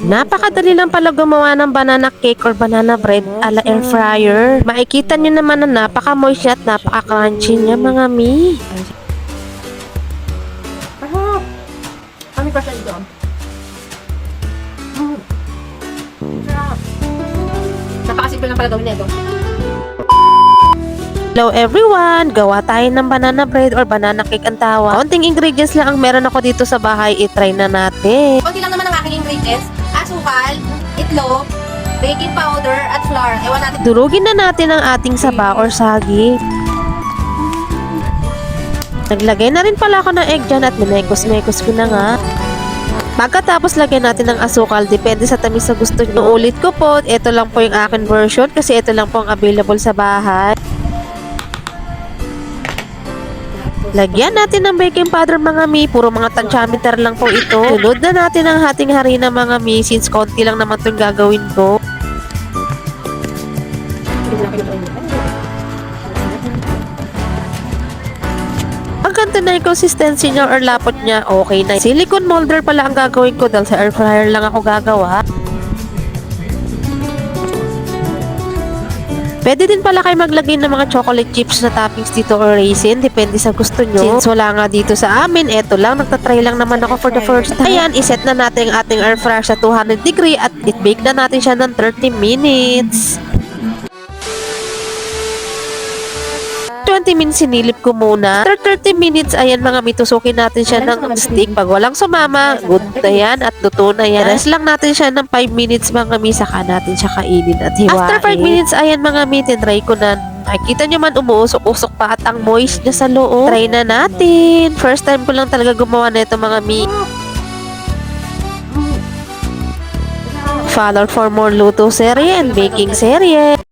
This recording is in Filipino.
Napakadali lang pala gumawa ng banana cake or banana bread ala air fryer. Makikita nyo naman na napaka-moist at napaka-crunchy niya mga mi. Sarap! Kami pa siya dito. Mm. Sarap. Napakasimple lang pala gawin na ito. Hello everyone! Gawa tayo ng banana bread or banana cake ang tawa. Konting ingredients lang ang meron ako dito sa bahay. I-try na natin. Kunti lang naman ang aking ingredients. Asukal, itlog, baking powder, at flour. Ewan natin. Durugin na natin ang ating saba or sagi. Naglagay na rin pala ako ng egg dyan at minekos-mekos ko na nga. Pagkatapos lagyan natin ng asukal, depende sa tamis na gusto nyo. Ulit ko po, ito lang po yung akin version kasi ito lang po ang available sa bahay. Lagyan natin ng baking powder mga mi, puro mga tansyameter lang po ito. Sunod na natin ang hating harina mga mi, since konti lang naman itong gagawin ko. Ang ganito na yung consistency niya or lapot niya, okay na. Silicone molder pala ang gagawin ko dahil sa air fryer lang ako gagawa. Pwede din pala kayo maglagay ng mga chocolate chips na toppings dito or raisin. Depende sa gusto nyo. Since wala nga dito sa amin, eto lang. Nagtatry lang naman ako for the first time. Ayan, iset na natin ang ating air fryer sa 200 degree at i-bake na natin siya ng 30 minutes. 20 minutes sinilip ko muna. After 30 minutes, ayan mga mitusukin natin siya ng stick. Pag walang sumama, good na yan at luto na yan. Rest lang natin siya ng 5 minutes mga mi, saka natin siya kainin at hiwain. After 5 minutes, ayan mga mi, tinry ko na Nakikita nyo man umuusok-usok pa at ang moist niya sa loob. Try na natin. First time ko lang talaga gumawa na ito mga mi. Follow for more luto serye and baking serye.